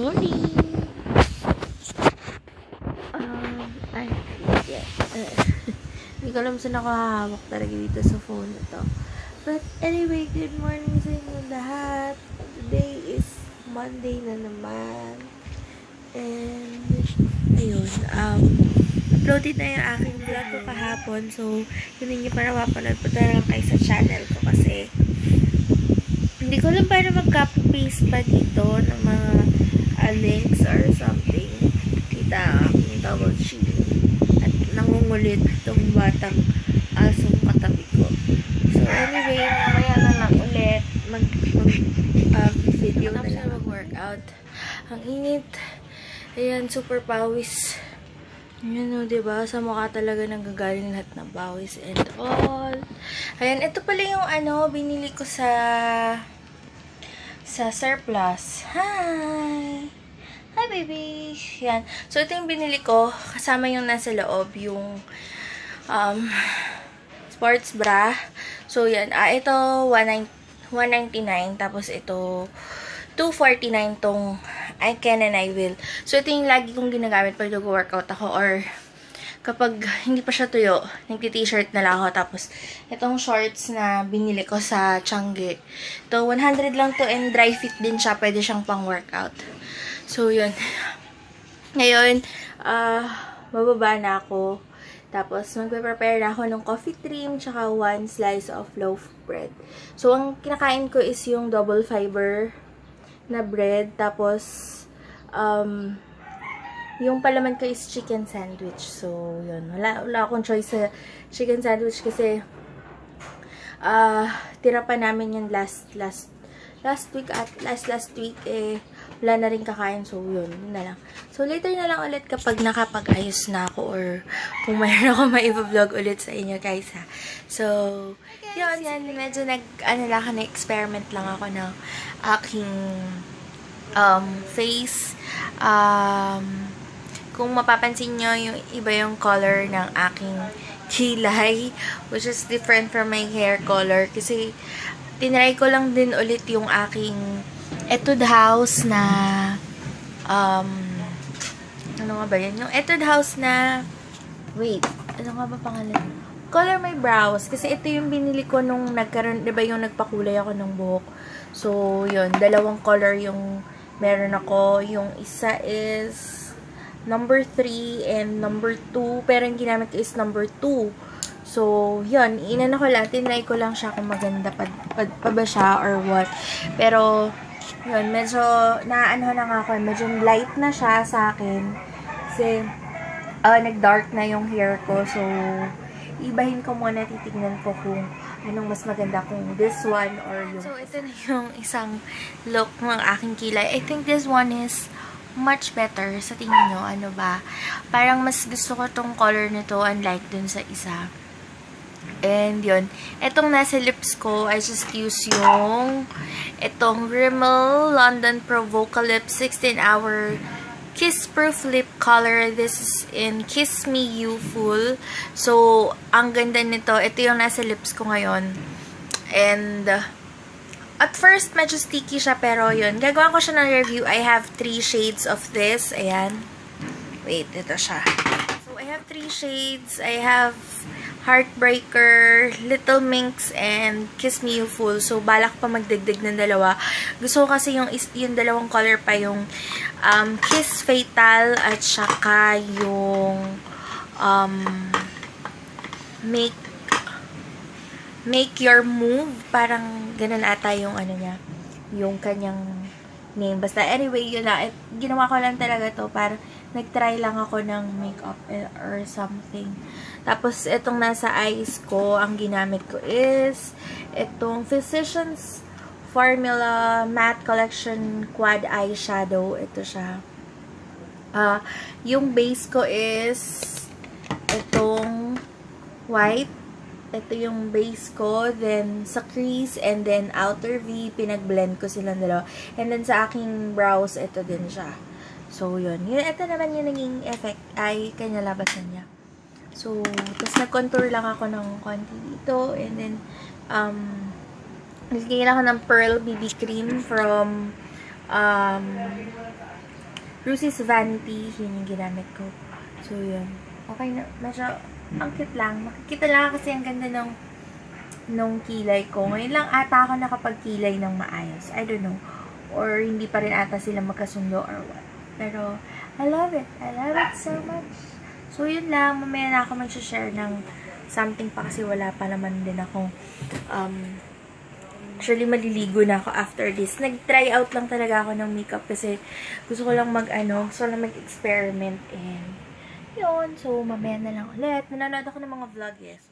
morning! Um, ay, yeah. Uh, Hindi ko alam saan ako hahawak talaga dito sa phone na to. But anyway, good morning sa inyo lahat. Today is Monday na naman. And, ayun, um, uploaded na yung aking vlog ko kahapon. So, kung hindi pa napapanood, na lang kayo sa channel ko kasi hindi ko alam paano mag-copy-paste pa dito ng mga links or something. Kita ang double chin. At nangungulit itong batang asong katabi ko. So anyway, mamaya na lang ulit mag, mag uh, video na lang. mag-workout. Ang init. Ayan, super pawis. Yan o, diba? Sa mukha talaga nanggagaling lahat ng bawis and all. Ayan, ito pala yung ano, binili ko sa sa surplus. Hi! Baby! Yan. So, ito yung binili ko. Kasama yung nasa loob, yung um, sports bra. So, yan. Ah, ito, 199. Tapos, ito, 249 tong I can and I will. So, ito yung lagi kong ginagamit pag nag-workout ako or kapag hindi pa siya tuyo, nagti-t-shirt na lang ako. Tapos, itong shorts na binili ko sa Changi. Ito, 100 lang to and dry fit din siya. Pwede siyang pang workout. So, yun. Ngayon, ah, bababa na ako. Tapos, magpe-prepare na ako ng coffee cream, tsaka one slice of loaf bread. So, ang kinakain ko is yung double fiber na bread. Tapos, um, yung palaman ko is chicken sandwich. So, yun. Wala, wala akong choice sa chicken sandwich kasi ah tira pa namin yung last, last, last week at last, last week eh, wala na rin kakain. So, yun. Yun na lang. So, later na lang ulit kapag nakapag-ayos na ako or kung mayroon ako maiba-vlog ulit sa inyo guys ha. So, yun, yan. Medyo nag, ano lang ako, na-experiment lang ako ng aking um, face. Um, kung mapapansin nyo, yung iba yung color ng aking kilay, which is different from my hair color. Kasi, tinry ko lang din ulit yung aking Etude House na, um, ano nga ba yan? Yung Etude House na, wait, ano nga ba pangalan? Color my brows. Kasi ito yung binili ko nung nagkaroon, di ba yung nagpakulay ako ng buhok. So, yun, dalawang color yung meron ako. Yung isa is, number 3 and number 2. Pero yung ginamit is number 2. So, yun. Inano ko lang. Tinry ko lang siya kung maganda pa, pa, pa ba siya or what. Pero, yun. Medyo, naano na nga ako. Medyo light na siya sa akin. Kasi, uh, nag-dark na yung hair ko. So, ibahin ko muna. Titignan ko kung anong mas maganda kung this one or yung... So, ito na yung isang look ng aking kilay. I think this one is much better sa tingin nyo. Ano ba? Parang mas gusto ko tong color nito unlike dun sa isa. And yun. Etong nasa lips ko, I just use yung itong Rimmel London Pro Vocal Lip 16 Hour Kiss Proof Lip Color. This is in Kiss Me You Full. So, ang ganda nito. Ito yung nasa lips ko ngayon. And, uh, at first, medyo sticky siya, pero yun. Gagawa ko siya ng review. I have three shades of this. Ayan. Wait, ito siya. So, I have three shades. I have Heartbreaker, Little Minx, and Kiss Me You Full. So, balak pa magdagdag ng dalawa. Gusto ko kasi yung, yung dalawang color pa yung um, Kiss Fatal at saka yung um, Make Make Your Move. Parang ganun ata yung ano niya. Yung kanyang name. Basta anyway, yun na. Ginawa ko lang talaga to para nag-try lang ako ng makeup or something. Tapos, itong nasa eyes ko, ang ginamit ko is itong Physicians Formula Matte Collection Quad Eyeshadow. Ito siya. Uh, yung base ko is itong white ito yung base ko, then sa crease, and then outer V, pinag-blend ko silang dalawa. And then sa aking brows, ito din siya. So, yun. ito naman yung naging effect, ay kanya labasan niya. So, tapos nag-contour lang ako ng konti dito, and then, um, nagiging ako ng Pearl BB Cream from, um, Lucy's Vanity. Yun yung ginamit ko. So, yun. Okay na. Medyo, ang cute lang. Makikita lang kasi ang ganda ng nung kilay ko. Ngayon lang ata ako nakapagkilay ng maayos. I don't know. Or hindi pa rin ata sila magkasundo or what. Pero, I love it. I love it so much. So, yun lang. Mamaya na ako mag-share ng something pa kasi wala pa naman din akong um, Actually, maliligo na ako after this. Nag-try out lang talaga ako ng makeup kasi gusto ko lang mag-ano, gusto ko lang mag-experiment and yun. So, mamaya na lang ulit. Nanonood ako ng mga vlog, yes.